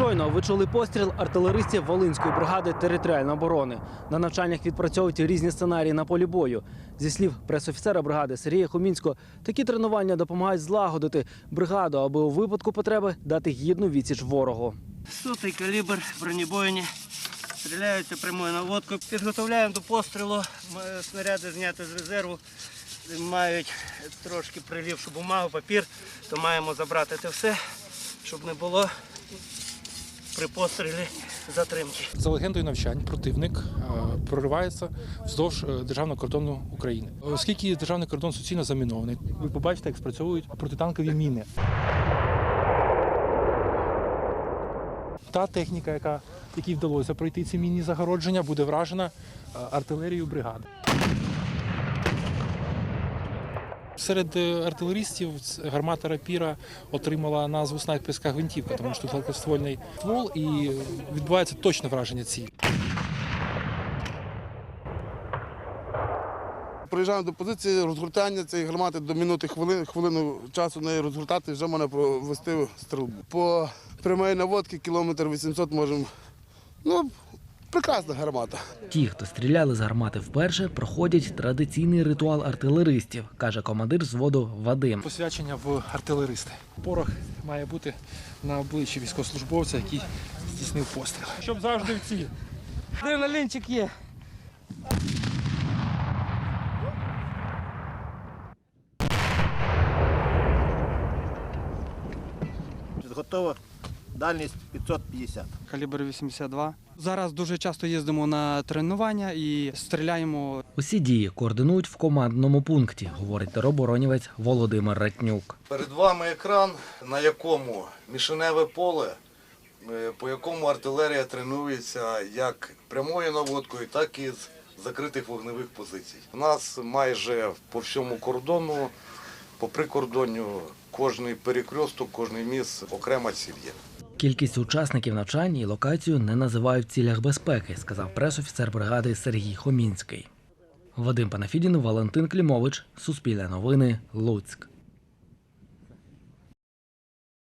Щойно ви чули постріл артилеристів Волинської бригади територіальної оборони. На навчаннях відпрацьовують різні сценарії на полі бою. Зі слів пресофіцера бригади Сергія Хомінського, такі тренування допомагають злагодити бригаду, аби у випадку потреби дати гідну відсіч ворогу. Сотий калібр, бронебойні. Стріляються прямою наводкою. Підготовляємо до пострілу. Снаряди зняти з резерву. Мають трошки прилівшу бумагу, папір, то маємо забрати це все, щоб не було при пострілі затримки. За легендою навчань противник е, проривається вздовж е, державного кордону України. Оскільки державний кордон суцільно замінований, ви побачите, як спрацьовують протитанкові міни. Та техніка, яка якій вдалося пройти ці мінні загородження, буде вражена е, артилерією бригади. Серед е, артилерістів гармата рапіра отримала назву снайперська гвинтівка, тому що тут гладкоствольний ствол і відбувається точне враження цілі. Приїжджаємо до позиції розгортання цієї гармати до минути хвилин, хвилину часу неї розгортати, вже можна провести стрільбу. По прямої наводки кілометр 800 можемо. Ну, прекрасна гармата. Ті, хто стріляли з гармати вперше, проходять традиційний ритуал артилеристів, каже командир взводу Вадим. Посвячення в артилеристи. Порох має бути на обличчі військовослужбовця, який здійснив постріл. Щоб завжди в ціль. Адреналінчик є. Готова дальність 550. калібр 82. Зараз дуже часто їздимо на тренування і стріляємо. Усі дії координують в командному пункті, говорить тероборонівець Володимир Ратнюк. Перед вами екран, на якому мішеневе поле, е, по якому артилерія тренується як прямою наводкою, так і з закритих вогневих позицій. У нас майже по всьому кордону, по прикордонню, кожний перекресток, кожний міст окрема ціль є. Кількість учасників навчань і локацію не називають в цілях безпеки, сказав пресофіцер бригади Сергій Хомінський. Вадим Панафідін, Валентин Клімович, Суспільне новини, Луцьк.